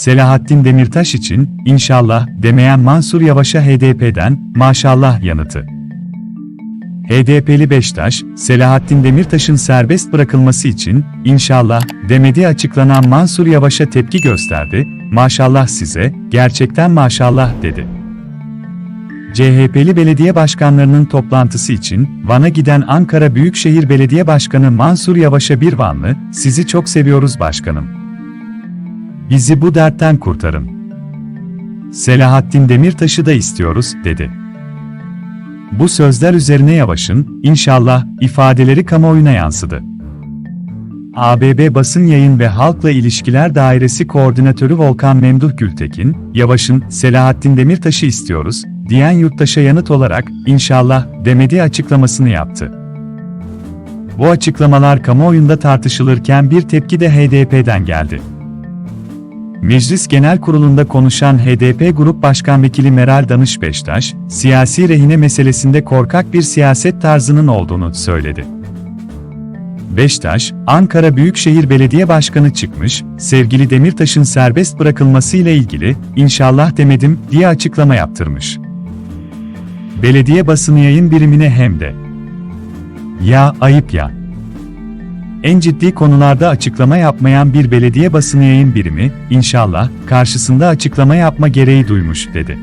Selahattin Demirtaş için, inşallah, demeyen Mansur Yavaş'a HDP'den, maşallah yanıtı. HDP'li Beştaş, Selahattin Demirtaş'ın serbest bırakılması için, inşallah, demediği açıklanan Mansur Yavaş'a tepki gösterdi, maşallah size, gerçekten maşallah dedi. CHP'li belediye başkanlarının toplantısı için, Van'a giden Ankara Büyükşehir Belediye Başkanı Mansur Yavaş'a bir Vanlı, sizi çok seviyoruz başkanım. Bizi bu dertten kurtarın. Selahattin Demirtaş'ı da istiyoruz, dedi. Bu sözler üzerine Yavaş'ın, inşallah, ifadeleri kamuoyuna yansıdı. ABB Basın Yayın ve Halkla İlişkiler Dairesi Koordinatörü Volkan Memduh Gültekin, Yavaş'ın, Selahattin Demirtaş'ı istiyoruz, diyen yurttaşa yanıt olarak, inşallah, demediği açıklamasını yaptı. Bu açıklamalar kamuoyunda tartışılırken bir tepki de HDP'den geldi. Meclis Genel Kurulu'nda konuşan HDP Grup Başkan Vekili Meral Danış Beştaş, siyasi rehine meselesinde korkak bir siyaset tarzının olduğunu söyledi. Beştaş, Ankara Büyükşehir Belediye Başkanı çıkmış, sevgili Demirtaş'ın serbest bırakılması ile ilgili, inşallah demedim, diye açıklama yaptırmış. Belediye basını yayın birimine hem de. Ya ayıp ya. En ciddi konularda açıklama yapmayan bir belediye basını yayın birimi, inşallah, karşısında açıklama yapma gereği duymuş, dedi.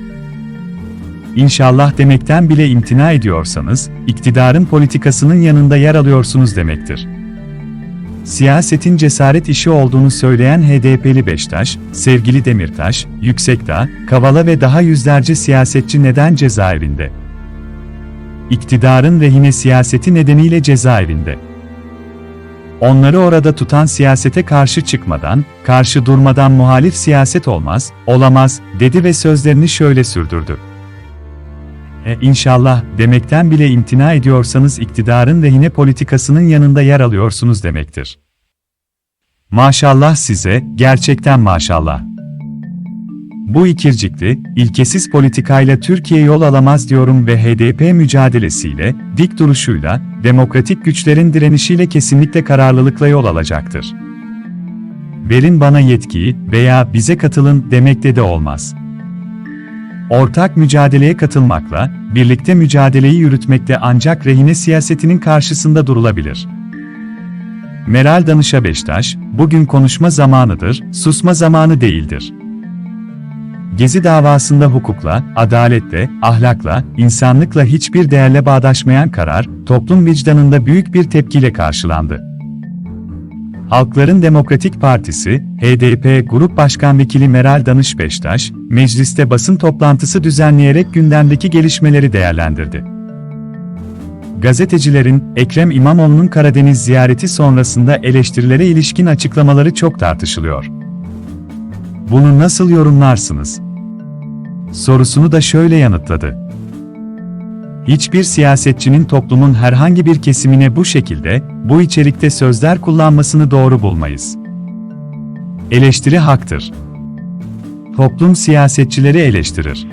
İnşallah demekten bile imtina ediyorsanız, iktidarın politikasının yanında yer alıyorsunuz demektir. Siyasetin cesaret işi olduğunu söyleyen HDP'li Beştaş, sevgili Demirtaş, Yüksekdağ, Kavala ve daha yüzlerce siyasetçi neden cezaevinde? İktidarın rehine siyaseti nedeniyle cezaevinde. Onları orada tutan siyasete karşı çıkmadan, karşı durmadan muhalif siyaset olmaz, olamaz, dedi ve sözlerini şöyle sürdürdü. E, inşallah, demekten bile imtina ediyorsanız iktidarın rehine politikasının yanında yer alıyorsunuz demektir. Maşallah size, gerçekten maşallah. Bu ikircikli, ilkesiz politikayla Türkiye yol alamaz diyorum ve HDP mücadelesiyle, dik duruşuyla, demokratik güçlerin direnişiyle kesinlikle kararlılıkla yol alacaktır. Verin bana yetkiyi veya bize katılın demekte de olmaz. Ortak mücadeleye katılmakla, birlikte mücadeleyi yürütmekte ancak rehine siyasetinin karşısında durulabilir. Meral Danışa Beştaş, bugün konuşma zamanıdır, susma zamanı değildir. Gezi davasında hukukla, adaletle, ahlakla, insanlıkla hiçbir değerle bağdaşmayan karar, toplum vicdanında büyük bir tepkiyle karşılandı. Halkların Demokratik Partisi, HDP Grup Başkan Vekili Meral Danış Beştaş, mecliste basın toplantısı düzenleyerek gündemdeki gelişmeleri değerlendirdi. Gazetecilerin, Ekrem İmamoğlu'nun Karadeniz ziyareti sonrasında eleştirilere ilişkin açıklamaları çok tartışılıyor. Bunu nasıl yorumlarsınız? Sorusunu da şöyle yanıtladı. Hiçbir siyasetçinin toplumun herhangi bir kesimine bu şekilde, bu içerikte sözler kullanmasını doğru bulmayız. Eleştiri haktır. Toplum siyasetçileri eleştirir.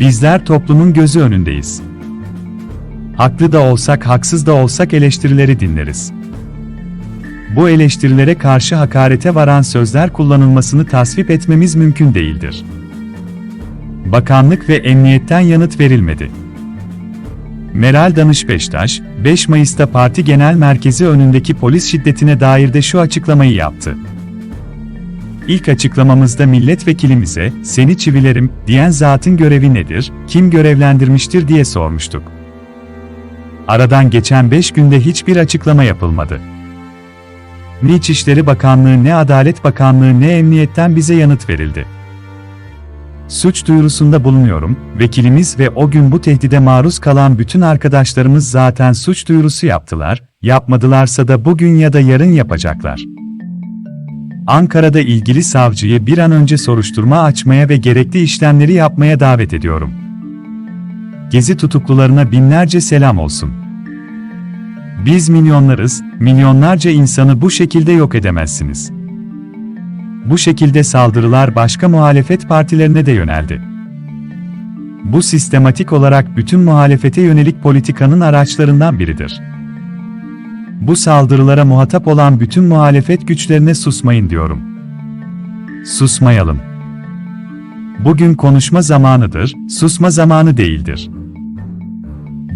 Bizler toplumun gözü önündeyiz. Haklı da olsak, haksız da olsak eleştirileri dinleriz. Bu eleştirilere karşı hakarete varan sözler kullanılmasını tasvip etmemiz mümkün değildir. Bakanlık ve emniyetten yanıt verilmedi. Meral Danış Beştaş, 5 Mayıs'ta parti genel merkezi önündeki polis şiddetine dair de şu açıklamayı yaptı. İlk açıklamamızda milletvekilimize, seni çivilerim, diyen zatın görevi nedir, kim görevlendirmiştir diye sormuştuk. Aradan geçen 5 günde hiçbir açıklama yapılmadı. Ne İçişleri Bakanlığı ne Adalet Bakanlığı ne Emniyet'ten bize yanıt verildi. Suç duyurusunda bulunuyorum, vekilimiz ve o gün bu tehdide maruz kalan bütün arkadaşlarımız zaten suç duyurusu yaptılar, yapmadılarsa da bugün ya da yarın yapacaklar. Ankara'da ilgili savcıyı bir an önce soruşturma açmaya ve gerekli işlemleri yapmaya davet ediyorum. Gezi tutuklularına binlerce selam olsun. Biz milyonlarız, milyonlarca insanı bu şekilde yok edemezsiniz. Bu şekilde saldırılar başka muhalefet partilerine de yöneldi. Bu sistematik olarak bütün muhalefete yönelik politikanın araçlarından biridir. Bu saldırılara muhatap olan bütün muhalefet güçlerine susmayın diyorum. Susmayalım. Bugün konuşma zamanıdır, susma zamanı değildir.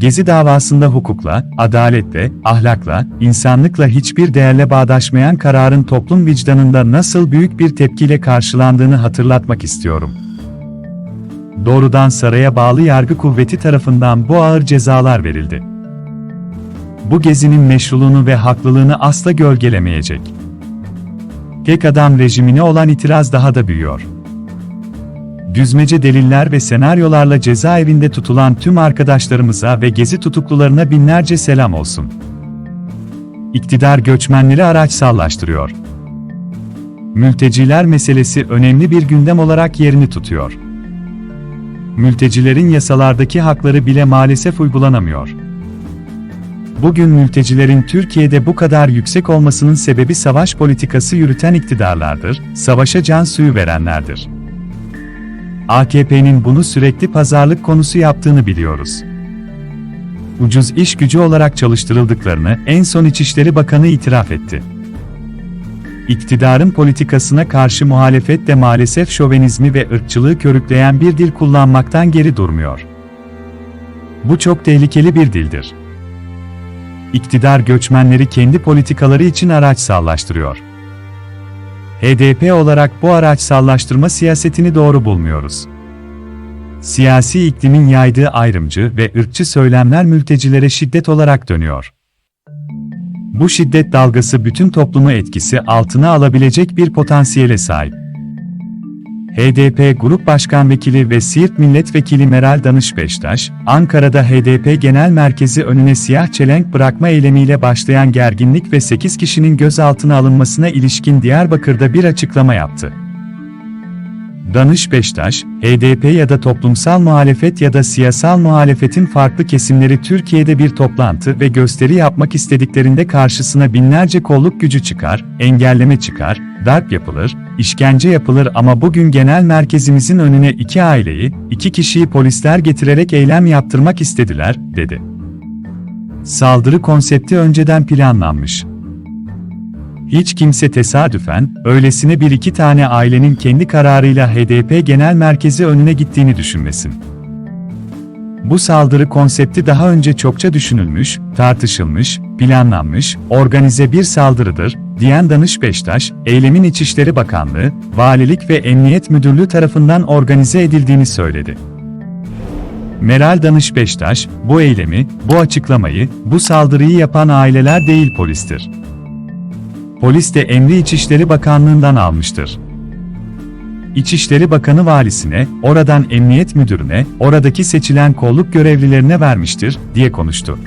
Gezi davasında hukukla, adaletle, ahlakla, insanlıkla hiçbir değerle bağdaşmayan kararın toplum vicdanında nasıl büyük bir tepkiyle karşılandığını hatırlatmak istiyorum. Doğrudan saraya bağlı yargı kuvveti tarafından bu ağır cezalar verildi. Bu gezinin meşruluğunu ve haklılığını asla gölgelemeyecek. Tek adam rejimine olan itiraz daha da büyüyor düzmece deliller ve senaryolarla cezaevinde tutulan tüm arkadaşlarımıza ve gezi tutuklularına binlerce selam olsun. İktidar göçmenleri araçsallaştırıyor. Mülteciler meselesi önemli bir gündem olarak yerini tutuyor. Mültecilerin yasalardaki hakları bile maalesef uygulanamıyor. Bugün mültecilerin Türkiye'de bu kadar yüksek olmasının sebebi savaş politikası yürüten iktidarlardır, savaşa can suyu verenlerdir. AKP'nin bunu sürekli pazarlık konusu yaptığını biliyoruz. Ucuz iş gücü olarak çalıştırıldıklarını en son İçişleri Bakanı itiraf etti. İktidarın politikasına karşı muhalefet de maalesef şovenizmi ve ırkçılığı körükleyen bir dil kullanmaktan geri durmuyor. Bu çok tehlikeli bir dildir. İktidar göçmenleri kendi politikaları için araç sallaştırıyor. HDP olarak bu araçsallaştırma siyasetini doğru bulmuyoruz. Siyasi iklimin yaydığı ayrımcı ve ırkçı söylemler mültecilere şiddet olarak dönüyor. Bu şiddet dalgası bütün toplumu etkisi altına alabilecek bir potansiyele sahip. HDP Grup Başkan Vekili ve Siirt Milletvekili Meral Danış Beştaş, Ankara'da HDP Genel Merkezi önüne siyah çelenk bırakma eylemiyle başlayan gerginlik ve 8 kişinin gözaltına alınmasına ilişkin Diyarbakır'da bir açıklama yaptı. Danış Beştaş, HDP ya da toplumsal muhalefet ya da siyasal muhalefetin farklı kesimleri Türkiye'de bir toplantı ve gösteri yapmak istediklerinde karşısına binlerce kolluk gücü çıkar, engelleme çıkar, darp yapılır, işkence yapılır ama bugün genel merkezimizin önüne iki aileyi, iki kişiyi polisler getirerek eylem yaptırmak istediler, dedi. Saldırı konsepti önceden planlanmış. Hiç kimse tesadüfen, öylesine bir iki tane ailenin kendi kararıyla HDP genel merkezi önüne gittiğini düşünmesin. Bu saldırı konsepti daha önce çokça düşünülmüş, tartışılmış, planlanmış, organize bir saldırıdır, diyen Danış Beştaş, eylemin İçişleri Bakanlığı, Valilik ve Emniyet Müdürlüğü tarafından organize edildiğini söyledi. Meral Danış Beştaş, bu eylemi, bu açıklamayı, bu saldırıyı yapan aileler değil polistir. Polis de emri İçişleri Bakanlığı'ndan almıştır. İçişleri Bakanı valisine, oradan emniyet müdürüne, oradaki seçilen kolluk görevlilerine vermiştir, diye konuştu.